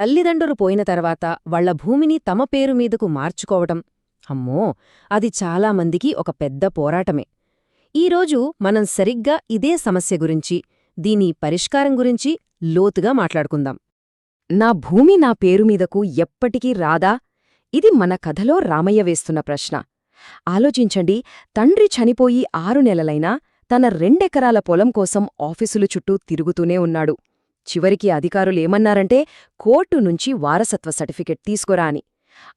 తల్లిదండ్రులు పోయిన తర్వాత వాళ్ళ భూమిని తమ పేరు మీదకు మార్చుకోవటం. అమ్మో! అది చాలామందికి ఒక పెద్ద పోరాటమే. ఈరోజు మనం సరిగ్గా ఇదే సమస్య గురించి దీని పరిష్కారం గురించి లోతుగా మాట్లాడుకుందాం. నా భూమి నా పేరు మీదకు ఎప్పటికీ రాదా? ఇది మన కథలో రామయ్య వేస్తున్న ప్రశ్న. ఆలోచించండి తండ్రి చనిపోయి ఆరు నెలలైనా తన రెండెకరాల పొలం కోసం ఆఫీసులు చుట్టూ తిరుగుతూనే ఉన్నాడు. చివరికి అధికారులేమన్నారంటే కోర్టు నుంచి వారసత్వ సర్టిఫికెట్ తీసుకురా అని.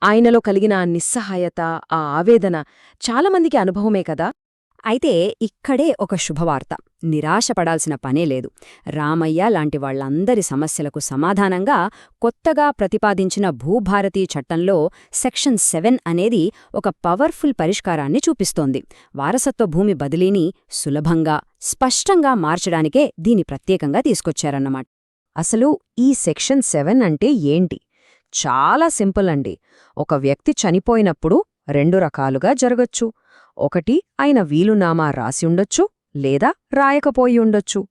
ఆయనలో కలిగిన నిస్సహాయత ఆ ఆవేదన చాలామందికి అనుభవమే కదా? అయితే ఇక్కడే ఒక శుభవార్త. నిరాశపడాల్సిన పనే లేదు. రామయ్య లాంటి వాళ్ళందరి సమస్యలకు సమాధానంగా కొత్తగా ప్రతిపాదించిన భూభారతీ చట్టంలో సెక్షన్ సెవెన్ అనేది ఒక పవర్ఫుల్ పరిష్కారాన్ని చూపిస్తోంది. వారసత్వ భూమి బదిలీని సులభంగా స్పష్టంగా మార్చడానికే దీని ప్రత్యేకంగా తీసుకొచ్చారన్నమాట. అసలు ఈ సెక్షన్ సెవెన్ అంటే ఏంటి? చాలా సింపుల్ అండి. ఒక వ్యక్తి చనిపోయినప్పుడు రెండు రకాలుగా జరగచ్చు. ఒకటి ఆయన వీలునామా రాసి ఉండొచ్చు లేదా రాయకపోయి ఉండొచ్చు.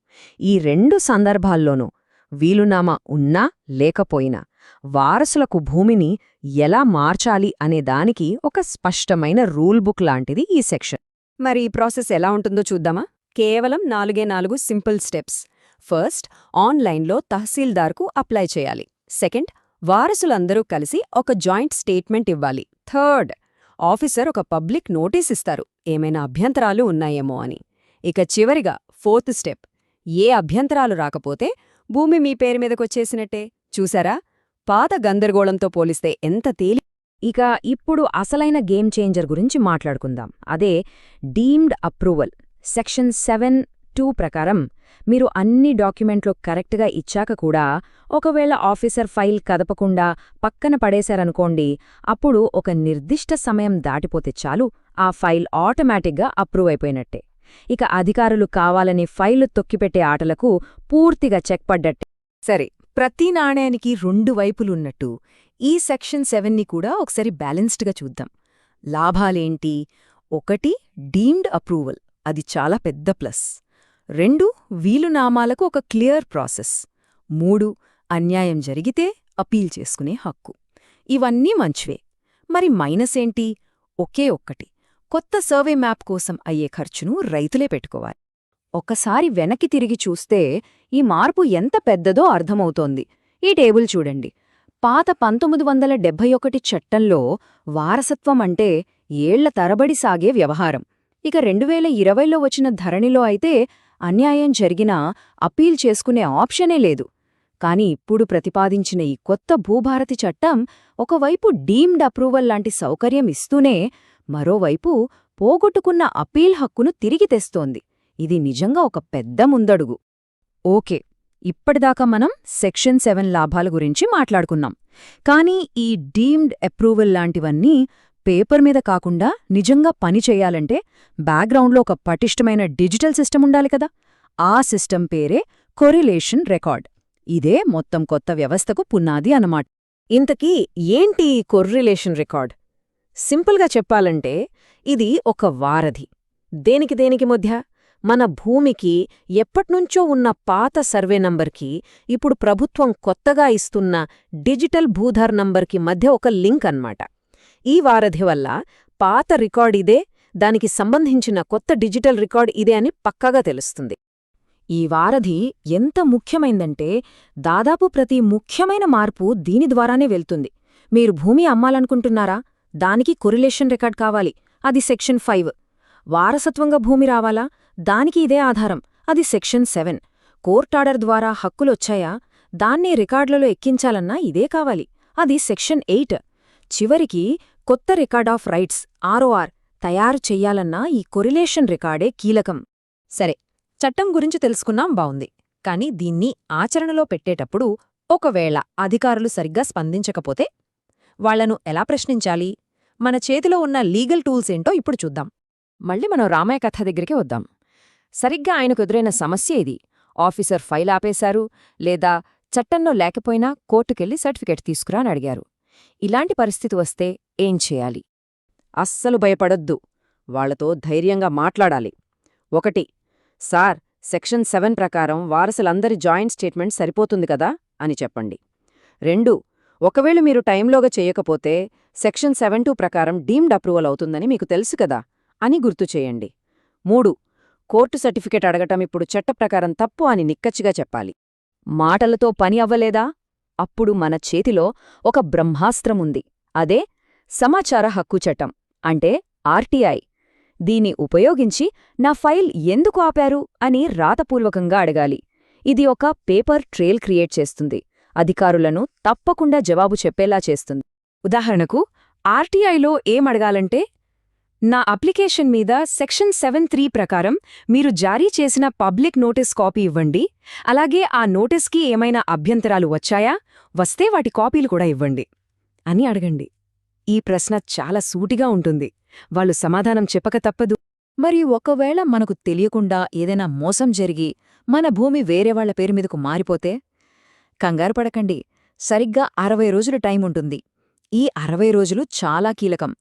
ఈ రెండు సందర్భాల్లోనూ వీలునామా ఉన్నా లేకపోయినా వారసులకు భూమిని ఎలా మార్చాలి అనే దానికి ఒక స్పష్టమైన రూల్ బుక్ లాంటిది ఈ సెక్షన్. మరి ఈ ప్రాసెస్ ఎలా ఉంటుందో చూద్దామా? కేవలం నాలుగే నాలుగు సింపుల్ స్టెప్స్. ఫస్ట్ ఆన్లైన్లో తహసీల్దార్కు అప్లై చేయాలి. సెకండ్ వారసులందరూ కలిసి ఒక జాయింట్ స్టేట్మెంట్ ఇవ్వాలి. థర్డ్ ఆఫీసర్ ఒక పబ్లిక్ నోటీస్ ఇస్తారు. ఏమైనా అభ్యంతరాలు ఉన్నాయేమో అని. ఇక చివరిగా ఫోర్త్ స్టెప్. ఏ అభ్యంతరాలు రాకపోతే భూమి మీ పేరు మీదకొచ్చేసినట్టే. చూసారా? పాత గందరగోళంతో పోలిస్తే ఎంత తేలి. ఇక ఇప్పుడు అసలైన గేమ్ చేంజర్ గురించి మాట్లాడుకుందాం. అదే deemed approval. Section seven two ప్రకారం మీరు అన్ని డాక్యుమెంట్లు కరెక్ట్గా ఇచ్చాక కూడా ఒకవేళ ఆఫీసర్ ఫైల్ కదపకుండా పక్కన పడేశారనుకోండి అప్పుడు ఒక నిర్దిష్ట సమయం దాటిపోతే చాలు ఆ ఫైల్ ఆటోమేటిక్గా అప్రూవ్ అయిపోయినట్టే. ఇక అధికారులు కావాలని ఫైలు తొక్కిపెట్టే ఆటలకు పూర్తిగా చెక్ పడ్డట్టే. సరే ప్రతి నాణ్యానికి రెండు వైపులున్నట్టు ఈ సెక్షన్ సెవెన్ని కూడా ఒకసారి బ్యాలెన్స్డ్గా చూద్దాం. లాభాలేంటి? ఒకటి డీమ్డ్ అప్రూవల్ అది చాలా పెద్ద ప్లస్. రెండు వీలునామాలకు ఒక క్లియర్ ప్రాసెస్. మూడు అన్యాయం జరిగితే అపీల్ చేసుకునే హక్కు. ఇవన్నీ మంచివే. మరి మైనస్ ఏంటి? ఒకే ఒక్కటి. కొత్త సర్వే మ్యాప్ కోసం అయ్యే ఖర్చును రైతులే పెట్టుకోవాలి. ఒకసారి వెనక్కి తిరిగి చూస్తే ఈ మార్పు ఎంత పెద్దదో అర్థమవుతోంది. ఈ టేబుల్ చూడండి. పాత పంతొమ్మిది వందల డెబ్బై ఒకటి చట్టంలో వారసత్వం అంటే ఏళ్ళ తరబడి సాగే వ్యవహారం. ఇక రెండు వేల ఇరవైలో వచ్చిన ధరణిలో అయితే అన్యాయం జరిగినా అపీల్ చేసుకునే ఆప్షనే లేదు. కాని ఇప్పుడు ప్రతిపాదించిన ఈ కొత్త భూభారతి చట్టం ఒకవైపు డీమ్డ్ అప్రూవల్ లాంటి సౌకర్యం ఇస్తూనే మరోవైపు పోగొట్టుకున్న అపీల్ హక్కును తిరిగి తెస్తోంది. ఇది నిజంగా ఒక పెద్ద ముందడుగు. ఓకే ఇప్పటిదాకా మనం సెక్షన్ సెవెన్ లాభాల గురించి మాట్లాడుకున్నాం. కానీ ఈ డీమ్డ్ అప్రూవల్ లాంటివన్నీ పేపర్ మీద కాకుండా నిజంగా పని చేయాలంటే బ్యాక్గ్రౌండ్లో ఒక పటిష్టమైన డిజిటల్ సిస్టమ్ ఉండాలి కదా. ఆ సిస్టమ్ పేరే కొరిలేషన్ రికార్డ్. ఇదే మొత్తం కొత్త వ్యవస్థకు పునాది అన్నమాట. ఇంతకీ ఏంటి కొర్రిలేషన్ రికార్డ్? సింపుల్గా చెప్పాలంటే ఇది ఒక వారధి. దేనికి దేనికి మధ్య? మన భూమికి ఎప్పట్నుంచో ఉన్న పాత సర్వే నంబర్కి ఇప్పుడు ప్రభుత్వం కొత్తగా ఇస్తున్న డిజిటల్ భూధర్ నంబర్కి మధ్య ఒక లింక్ అన్నమాట. ఈ వారధి వల్ల పాత రికార్డ్ ఇదే దానికి సంబంధించిన కొత్త డిజిటల్ రికార్డ్ ఇదే అని పక్కాగా తెలుస్తుంది. ఈ వారధి ఎంత ముఖ్యమైందంటే దాదాపు ప్రతి ముఖ్యమైన మార్పు దీని ద్వారానే వెళ్తుంది. మీరు భూమి అమ్మాలనుకుంటున్నారా? దానికి కొరిలేషన్ రికార్డ్ కావాలి. అది సెక్షన్ ఫైవ్. వారసత్వంగా భూమి రావాలా? దానికి ఇదే ఆధారం. అది సెక్షన్ సెవెన్. కోర్టాడర్ ద్వారా హక్కులొచ్చాయా? దాన్నే రికార్డులలో ఎక్కించాలన్నా ఇదే కావాలి. అది సెక్షన్ ఎయిట్. చివరికి కొత్త రికార్డ్ ఆఫ్ రైట్స్ ఆర్ఓఆర్ తయారు చెయ్యాలన్నా ఈ కొరిలేషన్ రికార్డే కీలకం. సరే చట్టం గురించి తెలుసుకున్నాం బావుంది. కాని దీన్ని ఆచరణలో పెట్టేటప్పుడు ఒకవేళ అధికారులు సరిగ్గా స్పందించకపోతే? వాళ్ళను ఎలా ప్రశ్నించాలి? మన చేతిలో ఉన్న లీగల్ టూల్స్ ఏంటో ఇప్పుడు చూద్దాం. మళ్ళీ మనం రామయ్య కథ దగ్గరికి వద్దాం. సరిగ్గా ఆయనకు ఎదురైన సమస్య ఇది. ఆఫీసర్ ఫైల్ ఆపేశారు లేదా చట్టంలో లేకపోయినా కోర్టుకెళ్ళి సర్టిఫికెట్ తీసుకురా అని అడిగారు. ఇలాంటి పరిస్థితి వస్తే ఏం చేయాలి? అస్సలు భయపడొద్దు. వాళ్ళతో ధైర్యంగా మాట్లాడాలి. ఒకటి సార్ సెక్షన్ సెవెన్ ప్రకారం వారసులందరి జాయింట్ స్టేట్మెంట్ సరిపోతుంది కదా? అని చెప్పండి. రెండు ఒకవేళ మీరు టైంలోగా చేయకపోతే సెక్షన్ సెవెన్ టూ ప్రకారం డీమ్డ్ అప్రూవల్ అవుతుందని మీకు తెలుసు కదా? అని గుర్తు చేయండి. మూడు కోర్టు సర్టిఫికేట్ అడగటం ఇప్పుడు చట్ట ప్రకారం తప్పు అని నిక్కచ్చిగా చెప్పాలి. మాటలతో పని అవ్వలేదా? అప్పుడు మన చేతిలో ఒక బ్రహ్మాస్త్రముంది. అదే సమాచార హక్కు చట్టం అంటే ఆర్టీఐ. దీన్ని ఉపయోగించి నా ఫైల్ ఎందుకు ఆపారు అని రాతపూర్వకంగా అడగాలి. ఇది ఒక పేపర్ ట్రేల్ క్రియేట్ చేస్తుంది. అధికారులను తప్పకుండా జవాబు చెప్పేలా చేస్తుంది. ఉదాహరణకు ఆర్టీఐలో ఏమడగాలంటే నా అప్లికేషన్ మీద సెక్షన్ సెవెన్ త్రీ ప్రకారం మీరు జారీ చేసిన పబ్లిక్ నోటీస్ కాపీ ఇవ్వండి. అలాగే ఆ నోటీస్కి ఏమైనా అభ్యంతరాలు వచ్చాయా? వస్తే వాటి కాపీలు కూడా ఇవ్వండి అని అడగండి. ఈ ప్రశ్న చాలా సూటిగా ఉంటుంది. వాళ్ళు సమాధానం చెప్పక తప్పదు. మరి ఒకవేళ మనకు తెలియకుండా ఏదైనా మోసం జరిగి మన భూమి వేరేవాళ్ళ పేరు మీదకు మారిపోతే? కంగారు పడకండి. సరిగ్గా అరవై రోజులు టైం ఉంటుంది. ఈ అరవై రోజులు చాలా కీలకం.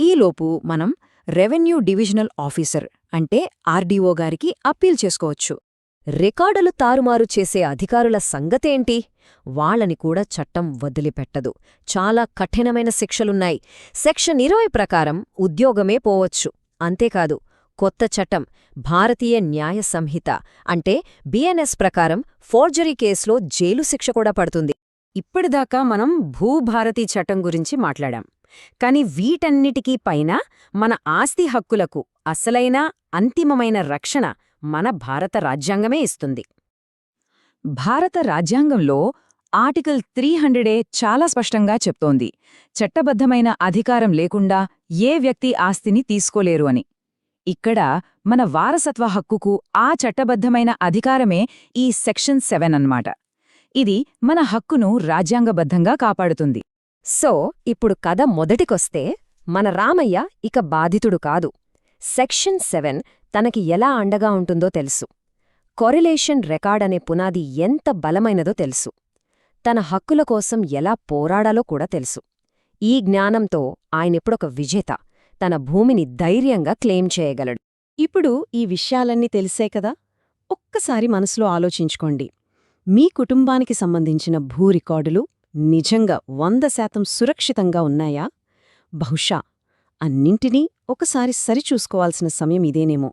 ఈలోపు మనం రెవెన్యూ డివిజనల్ ఆఫీసర్ అంటే ఆర్డీఓ గారికి అప్పీల్ చేసుకోవచ్చు. రికార్డులు తారుమారు చేసే అధికారుల సంగతేంటి? వాళ్ళని కూడా చట్టం వదిలిపెట్టదు. చాలా కఠినమైన శిక్షలున్నాయి. సెక్షన్ ఇరవై ప్రకారం ఉద్యోగమే పోవచ్చు. అంతేకాదు కొత్త చట్టం భారతీయ న్యాయ సంహిత అంటే బిఎన్ఎస్ ప్రకారం ఫోర్జరీ కేసులో జైలు శిక్ష కూడా పడుతుంది. ఇప్పటిదాకా మనం భూభారతీ చట్టం గురించి మాట్లాడాం. కాని వీటన్నిటికీ పైన మన ఆస్తి హక్కులకు అసలైన అంతిమమైన రక్షణ మన భారత రాజ్యాంగమే ఇస్తుంది. భారత రాజ్యాంగంలో ఆర్టికల్ త్రీ హండ్రెడే చాలా స్పష్టంగా చెప్తోంది. చట్టబద్ధమైన అధికారం లేకుండా ఏ వ్యక్తి ఆస్తిని తీసుకోలేరు అని. ఇక్కడ మన వారసత్వ హక్కుకు ఆ చట్టబద్ధమైన అధికారమే ఈ సెక్షన్ సెవెన్ అన్నమాట. ఇది మన హక్కును రాజ్యాంగబద్ధంగా కాపాడుతుంది. సో ఇప్పుడు కథ మొదటికొస్తే మన రామయ్య ఇక బాధితుడు కాదు. సెక్షన్ సెవెన్ తనకి ఎలా అండగా ఉంటుందో తెలుసు. కొరిలేషన్ రికార్డ్ అనే పునాది ఎంత బలమైనదో తెలుసు. తన హక్కుల కోసం ఎలా పోరాడాలో కూడా తెలుసు. ఈ జ్ఞానంతో ఆయనిప్పుడొక విజేత తన భూమిని ధైర్యంగా క్లెయిమ్ చేయగలడు. ఇప్పుడు ఈ విషయాలన్నీ తెలిసే కదా? ఒక్కసారి మనసులో ఆలోచించుకోండి. మీ కుటుంబానికి సంబంధించిన భూ రికార్డులు నిజంగా వంద శాతం సురక్షితంగా ఉన్నాయా? బహుశా అన్నింటినీ ఒకసారి సరిచూసుకోవాల్సిన సమయం ఇదేనేమో.